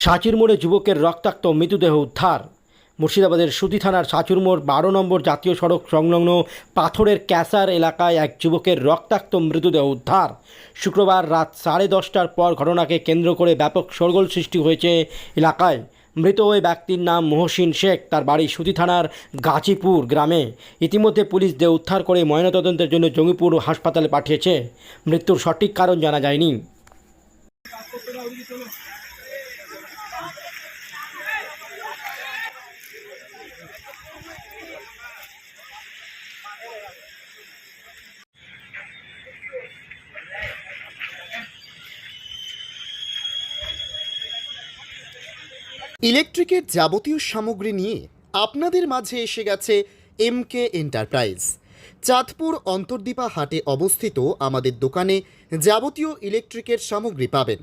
সাঁচির মোড়ে যুবকের রক্তাক্ত মৃতদেহ উদ্ধার। মুর্শিদাবাদের সুতি থানার সাঁচুর মোড় বারো নম্বর জাতীয় সড়ক সংলগ্ন পাথরের ক্যাসার এলাকায় এক যুবকের রক্তাক্ত মৃতদেহ উদ্ধার। শুক্রবার রাত সাড়ে দশটার পর ঘটনাকে কেন্দ্র করে ব্যাপক শোরগোল সৃষ্টি হয়েছে এলাকায়। মৃত ওই ব্যক্তির নাম মহসিন শেখ, তার বাড়ি সুতি থানার গাজীপুর গ্রামে। ইতিমধ্যে পুলিশ দেহ উদ্ধার করে ময়নাতদন্তের জন্য জঙ্গিপুর হাসপাতালে পাঠিয়েছে। মৃত্যুর সঠিক কারণ জানা যায়নি। ইলেকট্রিকের যাবতীয় সামগ্রী নিয়ে আপনাদের মাঝে এসে গেছে এমকে এন্টারপ্রাইজ চাঁদপুর অন্তর্দীপা হাটে অবস্থিত আমাদের দোকানে যাবতীয় ইলেকট্রিকের সামগ্রী পাবেন।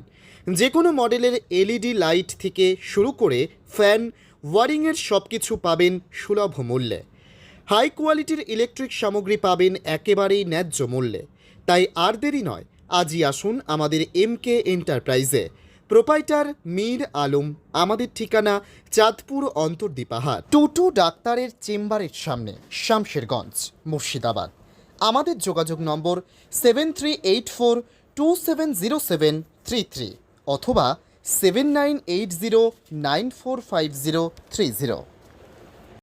যে কোনো মডেলের এলইডি লাইট থেকে শুরু করে ফ্যান ওয়ারিংয়ের সব কিছু পাবেন সুলভ মূল্যে। হাই কোয়ালিটির ইলেকট্রিক সামগ্রী পাবেন একেবারেই ন্যায্য মূল্যে। তাই আর দেরি নয়, আজই আসুন আমাদের এমকে এন্টারপ্রাইজে প্রোপাইটার মীর আলম, আমাদের ঠিকানা চাঁদপুর অন্তর্দীপাহার টুটু ডাক্তারের চেম্বারের সামনে, শামশেরগঞ্জ, মুর্শিদাবাদ। আমাদের যোগাযোগ নম্বর seven three eight four two seven zero seven three three অথবা seven nine eight zero nine four five zero three zero